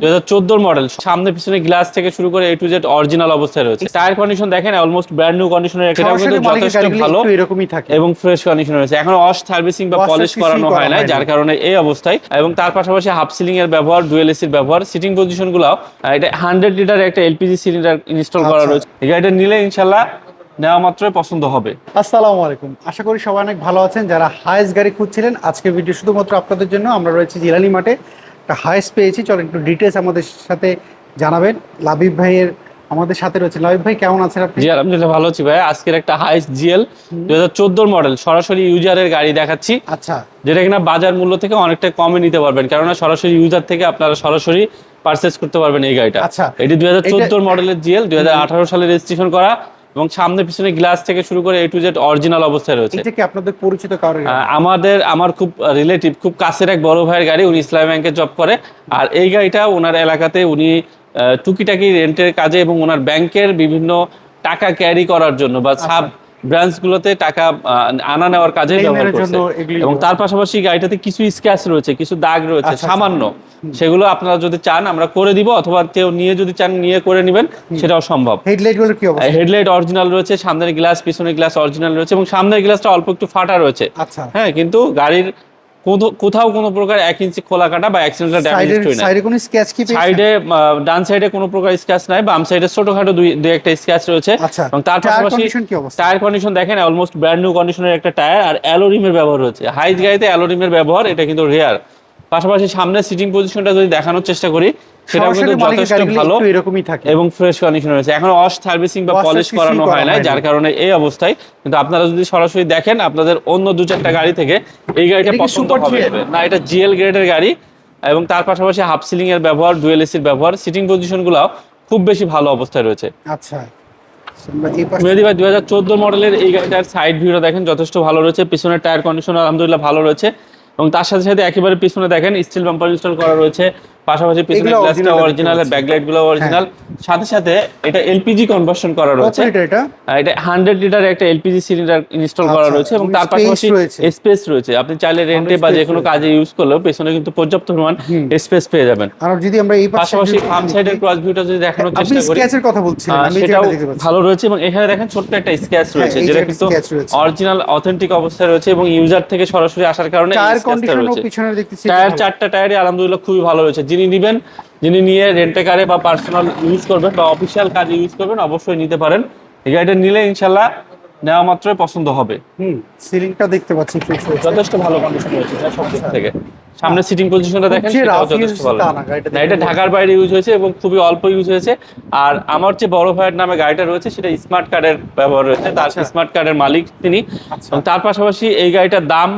দুই হাজার চোদ্দোর মডেল সামনে পিছনে গ্লাস থেকে শুরু করে এ টু জেড অরিজিনাল অবস্থায় রয়েছে। টায়ার কন্ডিশন দেখেন অলমোস্ট ব্র্যান্ড নিউ কন্ডিশনের এটাও কিন্তু যথেষ্ট ভালো এরকমই থাকে। এবং ফ্রেশ কন্ডিশন রয়েছে। এখন ওয়াশ সার্ভিসিং বা পলিশ করানো হয় না যার কারণে এই অবস্থায়। এবং তার পাশাপাশি হাফ সিলিং এর ব্যবহার ডুয়েল এসির ব্যবহার সিটিং পজিশনগুলো এটা হান্ড্রেড লিটার একটা এলপিজি সিলিন্ডার ইনস্টল করা আচ্ছা। রয়েছে। গাড়িটা নিলে ইনশাল্লাহ নেওয়া মাত্রই পছন্দ হবে। আসসালামু আলাইকুম। আশা করি সবাই অনেক ভালো আছেন। যারা হায়েস্ট গাড়ি খুঁজছিলেন আজকের ভিডিও শুধুমাত্র আপনাদের জন্য আমরা রয়েছে জিলানি মাঠে। একটা হায়েস্ট পেয়েছি। চলো একটু ডিটেলস আমাদের সাথে জানাবেন। লাবিব ভাইয়ের আমাদের সাথে রয়েছে। লাবিব ভাই কেমন আছেন আপনি? জি আলহামদুলিল্লাহ ভালো আছি ভাই আজকের একটা হাইস জিএল দুই হাজার চোদ্দোর মডেল সরাসরি ইউজারের গাড়ি দেখাচ্ছি। আচ্ছা। যেটা কিনা বাজার মূল্য থেকে অনেকটা কমে নিতে পারবেন। কেননা সরাসরি ইউজার থেকে আপনারা সরাসরি পারচেস করতে পারবেন এই গাড়িটা। আচ্ছা। এটি দুই হাজার চোদ্দোর মডেলের জিএল। দুই হাজার আঠারো সালে রেজিস্ট্রেশন করা। এবং সামনে পিছনে গ্লাস থেকে শুরু করে এ টু জেড অরিজিনাল অবস্থায় রয়েছে। এটা কি আপনাদের পরিচিত কারোর আমাদের আমার খুব রিলেটিভ খুব কাছের এক বড় ভাইয়ের গাড়ি উনি ইসলাম ব্যাংকে জব করে। আর এই গাড়িটা ওনার এলাকাতে উনি টুকিটাকি রেন্টের কাজে এবং ওনার ব্যাংকের বিভিন্ন টাকা ক্যারি করার জন্য বা সাব ব্রাঞ্চগুলোতে টাকা আনা নেওয়ার কাজে ব্যবহার করছে। এবং তার পাশাপাশি গাড়িটাতে কিছু স্ক্র্যাচ রয়েছে কিছু দাগ রয়েছে আচ্ছা, সামান্য। সেগুলো আপনারা যদি চান আমরা করে দিব অথবা কেউ নিয়ে যদি চান নিয়ে করে নেবেন সেটাও সম্ভব। কি অবস্থা? হেডলাইট অরিজিনাল রয়েছে সামনের গ্লাস পিছনের গ্লাস অরিজিনাল রয়েছে এবং সামনের গ্লাসটা অল্প একটু ফাটা রয়েছে। আচ্ছা। হ্যাঁ কিন্তু গাড়ির কোথাও- কোনো প্রকার এক ইঞ্চি খোলা কাটা বা অ্যাক্সিডেন্টাল ড্যামেজ সাইডে কোনো কি সাইডে ডান সাইডে কোনো প্রকার স্ক্র্যাচ নাই বাম সাইডে ছোটখাটো দুই দুই একটা স্ক্র্যাচ রয়েছে। আচ্ছা এবং তার পাশাপাশি কন্ডিশন টায়ার কন্ডিশন দেখেন অলমোস্ট ব্র্যান্ড নিউ কন্ডিশনের একটা টায়ার আর অ্যালোরিমের ব্যবহার হচ্ছে হাইজ গাড়িতে অ্যালোরিমের ব্যবহার এটা কিন্তু রেয়ার পাশাপাশি সামনে সিটিং পজিশনটা যদি দেখানোর চেষ্টা করি সেটাও সরাসরি কিন্তু যথেষ্ট ভালো এরকমই থাকে। এবং ফ্রেশ কন্ডিশন রয়েছে। এখন ওয়াশ সার্ভিসিং বা পলিশ করানো হয় না যার কারণে এই অবস্থায়। কিন্তু আপনারা যদি সরাসরি দেখেন আপনাদের অন্য দু চারটা গাড়ি থেকে এই গাড়িটা পছন্দ হবে। না এটা জিএল গ্রেডের গাড়ি এবং তার পাশাপাশি হাফ সিলিং এর ব্যবহার ডুয়েল এসির ব্যবহার সিটিং পজিশনগুলো খুব বেশি ভালো অবস্থায় রয়েছে। আচ্ছা। মেহেদি ভাই দুই হাজার চোদ্দ মডেলের এই গাড়িটার সাইড ভিউটা দেখেন যথেষ্ট ভালো রয়েছে। পিছনের টায়ার কন্ডিশন আলহামদুলিল্লাহ ভালো রয়েছে। এবং তার সাথে সাথে একেবারে পিছনে দেখেন স্টিল বাম্পার ইনস্টল করা রয়েছে। পাশাপাশি পিছনে গ্লাসটা অরিজিনাল দেখতে ব্যাকলাইটগুলো অরিজিনাল সাথে সাথে এটা এলপিজি কনভার্সন করা রয়েছে। এটা এটা? হান্ড্রেড লিটার একটা এলপিজি সিলিন্ডার ইনস্টল করা আচ্ছা, রয়েছে এবং তার পাশাপাশি স্পেস রয়েছে। আপনি চাইলে রেন্টে বা যে কোনো কাজে ইউজ করলেও পেছনে কিন্তু পর্যাপ্ত পরিমাণ স্পেস পেয়ে যাবেন। আর যদি আমরা এই পাশাপাশি বাম সাইডের ক্রস ভিউটা যদি দেখানোর চেষ্টা করি। স্কেচের কথা আমি যেটা ভালো রয়েছে এবং এখানে দেখেন ছোট্ট একটা স্ক্র্যাচ রয়েছে যেটা কিন্তু অরিজিনাল অথেন্টিক অবস্থায় রয়েছে এবং ইউজার থেকে সরাসরি আসার কারণে টায়ার কন্ডিশনও পিছনে দেখতেছি টায়ার চারটা টায়ারই আলহামদুলিল্লাহ খুবই ভালো রয়েছে। যিনি নেবেন যিনি নিয়ে রেন্টে কারে বা পার্সোনাল ইউজ করবেন বা অফিসিয়াল কাজে ইউজ করবেন অবশ্যই নিতে পারেন। এই গাড়িটা নিলে ইনশাল্লাহ নেওয়া মাত্রই পছন্দ হবে। হুম সিলিংটা দেখতে পাচ্ছি যথেষ্ট ভালো কন্ডিশন সব দিক থেকে। সামনে সিটিং পজিশনটা দেখেন সেটাও যথেষ্ট ভালো। না, এটা ঢাকার বাইরে ইউজ হয়েছে এবং খুবই অল্প ইউজ হয়েছে। আর আমার যে বড় ভাইয়ের নামে গাড়িটা রয়েছে সেটা স্মার্ট কার্ডের ব্যবহার রয়েছে। তার আচ্ছা। স্মার্ট কার্ডের মালিক তিনি। আচ্ছা। তার পাশাপাশি এই গাড়িটার দাম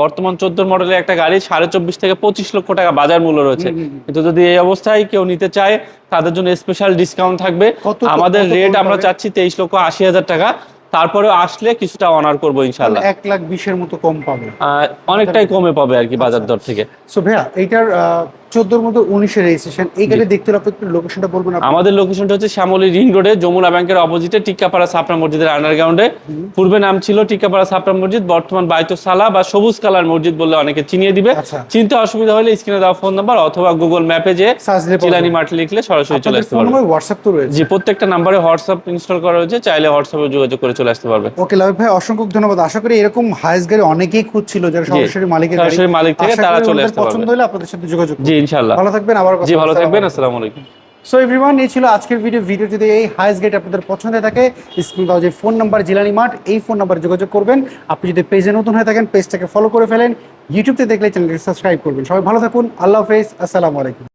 বর্তমান চোদ্দ মডেলের একটা গাড়ি সাড়ে চব্বিশ থেকে পঁচিশ লক্ষ টাকা বাজার মূল্য রয়েছে। কিন্তু যদি এই অবস্থায় কেউ নিতে চায় তাদের জন্য স্পেশাল ডিসকাউন্ট থাকবে। আমাদের রেট আমরা চাচ্ছি তেইশ লক্ষ আশি হাজার টাকা। তারপরে আসলে কিছুটা অনার করব ইনশাল্লাহ এক লাখ বিশের মতো কম পাবে। অনেকটাই কমে পাবে আর কি বাজার দর থেকে। সো ভাইয়া এইটার চোদ্দোর মধ্যে উনিশের রেজিস্ট্রেশন এই গাড়ি দেখতে হলে আপনি একটু লোকেশনটা বলবেন আমাদের লোকেশনটা হচ্ছে শ্যামলী রিং রোডে যমুনা ব্যাংকের অপোজিটে টিক্কাপাড়া সাপড়া মসজিদের আন্ডারগ্রাউন্ডে পূর্বে নাম ছিল টিক্কাপাড়া সাপড়া মসজিদ বর্তমান বাইতো সালা বা সবুজ কালার মসজিদ বললে অনেকে চিনিয়ে দিবে। আচ্ছা। চিনতে অসুবিধা হলে স্ক্রিনে দেওয়া ফোন নাম্বার অথবা গুগল ম্যাপে যে চিলানি মাঠ লিখলে সরাসরি চলে আসতে পারবে। হোয়াটসঅ্যাপ তো রয়েছে। জি প্রত্যেকটা নাম্বারে হোয়াটসঅ্যাপ ইনস্টল করা হয়েছে চাইলে হোয়াটসঅ্যাপে যোগাযোগ করে চলে আসতে পারবে। ওকে লাভ ভাই অসংখ্য ধন্যবাদ। আশা করি এরকম হাইস গাড়ি অনেকেই খুঁজছিল যারা সরাসরি মালিকের গাড়ি সরাসরি মালিক থেকে তারা চলে আসতে পারবে। পছন্দ হলে আপনাদের সাথে যোগাযোগ জি ইনশাল্লাহ ভালো থাকবেন আবার কথা জি ভালো থাকবেন আসসালামু আলাইকুম। সো এভরিওয়ান এই ছিল আজকের ভিডিও ভিডিও যদি এই হাইস গেট আপনাদের পছন্দ থাকে স্ক্রিন দেওয়া যে ফোন নাম্বার জিলানি মাঠ এই ফোন নাম্বারে যোগাযোগ করবেন। আপনি যদি পেজে নতুন হয়ে থাকেন পেজটাকে ফলো করে ফেলেন। ইউটিউবতে দেখলে চ্যানেলকে সাবস্ক্রাইব করবেন। সবাই ভালো থাকুন। আল্লাহ হাফেজ। আসসালামু আলাইকুম।